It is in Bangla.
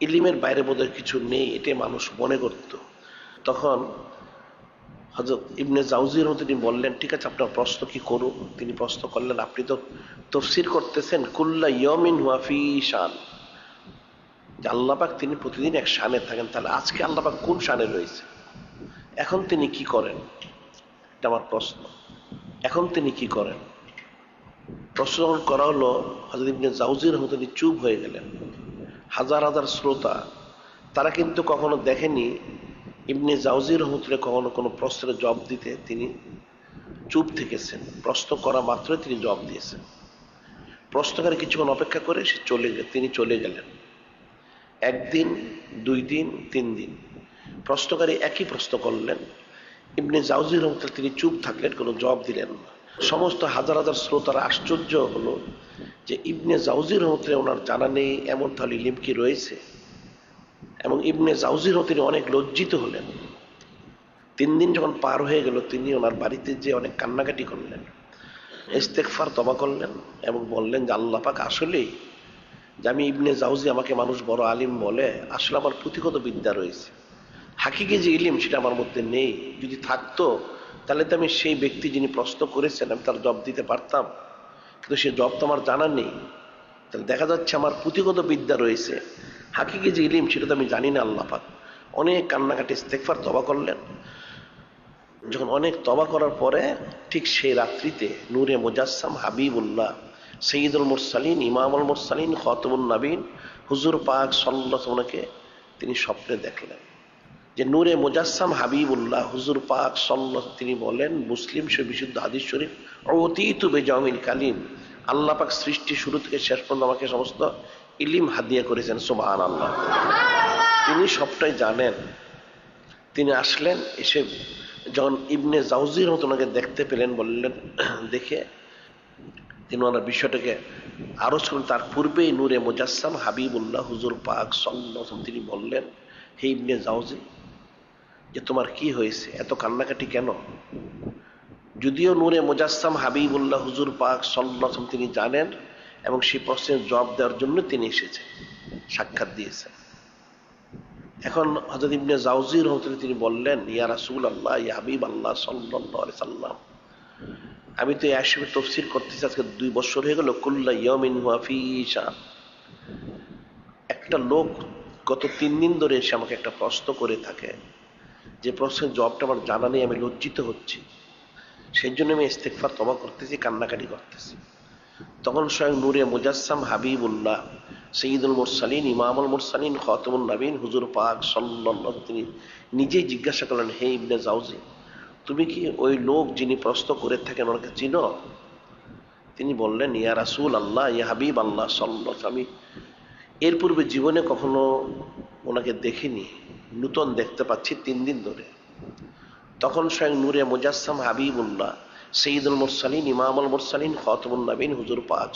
ইলিমের বাইরে বোধহয় কিছু নেই, এটাই মানুষ মনে করত। তখন হজরত ইবনে জাউজির মতো তিনি বললেন, ঠিক আছে, আপনার প্রশ্ন কি করুন? তিনি প্রশ্ন করলেন, আপনি তো তফসির করতেছেন, কুল্লা ইয়মিন হুয়াফি শান। আল্লাপাক তিনি প্রতিদিন এক শানে থাকেন, তাহলে আজকে আল্লাপাক কোন শানে রয়েছে? এখন তিনি কি করেন? এটা আমার প্রশ্ন। এখন তিনি কি করেন? প্রশ্ন করা হলো হজরত ইবনে জাউজির মতো তিনি চুপ হয়ে গেলেন। হাজার হাজার শ্রোতা, তারা কিন্তু কখনো দেখেনি ইবনে জাউজির রহমতুল্লাহ কখনো কোনো প্রশ্নের জবাব দিতে তিনি চুপ থেকেছেন। প্রশ্ন করা মাত্রই তিনি জবাব দিয়েছেন। প্রশ্নকারী কিছুক্ষণ অপেক্ষা করে সে চলে তিনি চলে গেলেন। একদিন, দুই দিন, তিন দিন। প্রশ্নকারী একই প্রশ্ন করলেন। ইবনে জাউজির রহমতুল্লাহ তিনি চুপ থাকলেন, কোনো জবাব দিলেন না। সমস্ত হাজার হাজার শ্রোতারা আশ্চর্য হলো যে ইবনে জাউজির রহমতুল্লাহ ওনার জানা নেই, এমন তাহলে ইলিম কি রয়েছে? এবং ইবনে জাউজির তিনি অনেক লজ্জিত হলেন। তিন দিন যখন পার হয়ে গেল, তিনি ওনার বাড়িতে যে অনেক কান্নাকাটি করলেন ইস্তেকফার তবা করলেন এবং বললেন যে আল্লাহ পাক আসলেই যে আমি ইবনে জাউজি আমাকে মানুষ বড় আলিম বলে, আসলে আমার পুঁথিগত বিদ্যা রয়েছে। হাকিকে যে ইলিম সেটা আমার মধ্যে নেই, যদি থাকতো, তাহলে তো আমি সেই ব্যক্তি যিনি প্রশ্ন করেছেন, আমি তার জব দিতে পারতাম। কিন্তু সে জব তো আমার জানা নেই। তাহলে দেখা যাচ্ছে আমার পুঁথিগত বিদ্যা রয়েছে। হাকিকে যে ইলিম, সেটা তো আমি জানি না আল্লাহ পাক। অনেক কান্নাকাটি ইস্তেকফার তবা করলেন। যখন অনেক তবা করার পরে ঠিক সেই রাত্রিতে নূরে মুজাসসাম হাবিবুল্লাহ, সঈদুল মুরসালিন, ইমামুল মুরসালিন খতমুল নবীন, হুজুর পাক সাল্লাহ ওনাকে তিনি স্বপ্নে দেখলেন। যে নূরে মুজাসসাম হাবিবুল্লাহ হুজুর পাক সাল্লাহ তিনি বলেন মুসলিম সে বিশুদ্ধ হাদিস শরীফ অতীত বেজামিল কালিম। আল্লাহ পাক সৃষ্টি শুরু থেকে শেষ পর্যন্ত আমাকে সমস্ত ইলিম হাদিয়া করেছেন সুবহান আল্লাহ তিনি সবটাই জানেন। তিনি আসলেন এসে যখন ইবনে জাউজির মতো ওনাকে দেখতে পেলেন বললেন দেখে তিনি ওনার বিষয়টাকে আরও শুনুন তার পূর্বেই নূরে মুজাসসাম হাবিবুল্লাহ হুজুর পাক সাল্লাহ তিনি বললেন হে ইবনে জাউজি যে তোমার কি হয়েছে? এত কান্নাকাটি কেন? যদিও নূরে মুজাসসাম হাবিবুল্লাহ হুজুর পাক সাল্লাহ তিনি জানেন এবং সেই প্রশ্নের জবাব দেওয়ার জন্য তিনি এসেছেন, সাক্ষাৎ দিয়েছেন। এখন হজরত ইবনে জাউজির রহমতুল তিনি বললেন, ইয়া রাসুল আল্লাহ ইয়া হাবিব আল্লাহ সাল্লাহ সাল্লাম আমি তো এই আশিবে তফসির করতেছি, আজকে দুই বছর হয়ে গেল, কুল্লা ইয়মিন হুয়াফিসা একটা লোক গত তিন দিন ধরে এসে আমাকে একটা প্রশ্ন করে থাকে যে প্রশ্নের জবাবটা আমার জানা নেই, আমি লজ্জিত হচ্ছি। সেই জন্য আমি ইস্তেকফার তবা করতেছি, কান্নাকাটি করতেছি। তখন স্বয়ং নূরে মুজাসসাম হাবিবুল্লাহ, সঈদুল মুরসালিন, ইমামুল মুরসালিন খতমুল নবীন হুজুর পাক সাল্লাহ তিনি নিজেই জিজ্ঞাসা করলেন, হে ইবনে জাউজি, তুমি কি ওই লোক যিনি প্রশ্ন করে থাকেন ওনাকে চিনো? তিনি বললেন, ইয়া রাসুল আল্লাহ ইয়া হাবিব আল্লাহ সাল্লাহ আমি এর পূর্বে জীবনে কখনো ওনাকে দেখিনি। নূতন দেখতে পাচ্ছি তিন দিন ধরে। তখন স্বয়ং নূরে মুজাসসাম হাবিবুল্লাহ, সঈদুল মুরসালিন, ইমামুল মুরসালিন খতমুল নবীন, হুজুর পাক